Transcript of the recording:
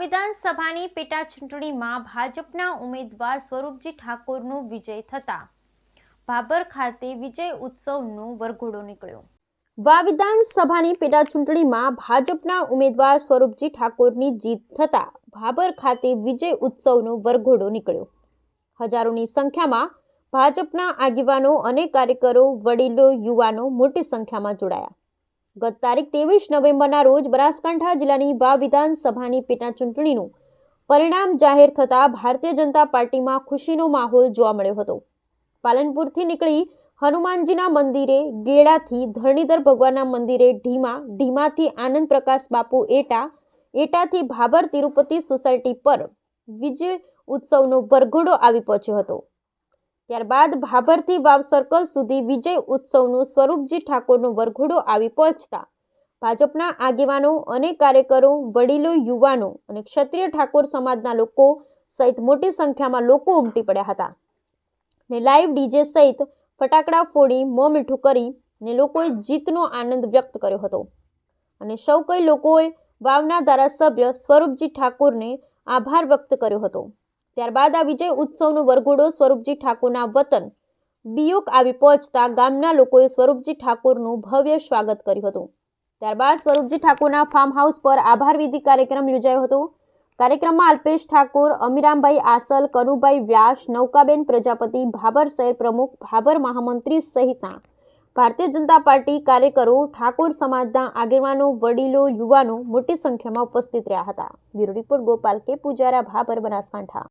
વિધાનસભાની પેટા ચૂંટણીમાં ભાજપના ઉમેદવાર સ્વરૂપજી ઠાકોરનો વિજય થતા ભાભર ખાતે વિજય ઉત્સવનો વરઘોડો નીકળ્યો. વા વિધાનસભાની પેટા ચૂંટણીમાં ભાજપના ઉમેદવાર સ્વરૂપજી ઠાકોરની જીત થતા ભાભર ખાતે વિજય ઉત્સવનો વરઘોડો નીકળ્યો. હજારોની સંખ્યામાં ભાજપના આગેવાનો અને કાર્યકરો, વડીલો, યુવાનો મોટી સંખ્યામાં જોડાયા. ગત તારીખ ત્રેવીસ નવેમ્બરના રોજ બનાસકાંઠા જિલ્લાની વા વિધાનસભાની પેટા ચૂંટણીનું પરિણામ જાહેર થતાં ભારતીય જનતા પાર્ટીમાં ખુશીનો માહોલ જોવા મળ્યો હતો. પાલનપુરથી નીકળી હનુમાનજીના મંદિરે, ગેડાથી ધરણીધર ભગવાનના મંદિરે ઢીમા, ઢીમાથી આનંદ પ્રકાશ બાપુ એટા, એટાથી ભાભર તિરુપતિ સોસાયટી પર વિજય ઉત્સવનો વરઘોડો આવી પહોંચ્યો હતો. ત્યારબાદ ભાભરથી વાવ સર્કલ સુધી વિજય ઉત્સવનું સ્વરૂપજી ઠાકોરનો વરઘોડો આવી પહોંચતા. ભાજપના આગેવાનો અને કાર્યકરો, વડીલો, યુવાનો અને ક્ષત્રિય ઠાકોર સમાજના લોકો સહિત મોટી સંખ્યામાં લોકો ઉમટી પડ્યા હતા. ને લાઈવ ડીજે સહિત ફટાકડા ફોડી, મોં મીઠું કરી ને લોકોએ જીતનો આનંદ વ્યક્ત કર્યો હતો. અને સૌ કોઈ લોકોએ વાવના ધારાસભ્ય સ્વરૂપજી ઠાકોરને આભાર વ્યક્ત કર્યો હતો. ત્યારબાદ આ વિજય ઉત્સવનો વરઘોડો સ્વરૂપજી ઠાકોરના વતન બિયોક આવી પહોંચતા ગામના લોકોએ સ્વરૂપજી ઠાકોરનું ભવ્ય સ્વાગત કર્યું હતું. ત્યારબાદ સ્વરૂપજી ઠાકોરના ફાર્મ હાઉસ પર આભાર વિધિ કાર્યક્રમ યોજાયો હતો. કાર્યક્રમમાં અલ્પેશ ઠાકોર, અમીરામભાઈ આસલ, કનુભાઈ વ્યાસ, નૌકાબેન પ્રજાપતિ, ભાભર શહેર પ્રમુખ, ભાભર મહામંત્રી સહિતના ભારતીય જનતા પાર્ટી કાર્યકરો, ઠાકોર સમાજના આગેવાનો, વડીલો, યુવાનો મોટી સંખ્યામાં ઉપસ્થિત રહ્યા હતા. બ્યુરો રિપોર્ટ ગોપાલ કે. પૂજારા, ભાભર બનાસકાંઠા.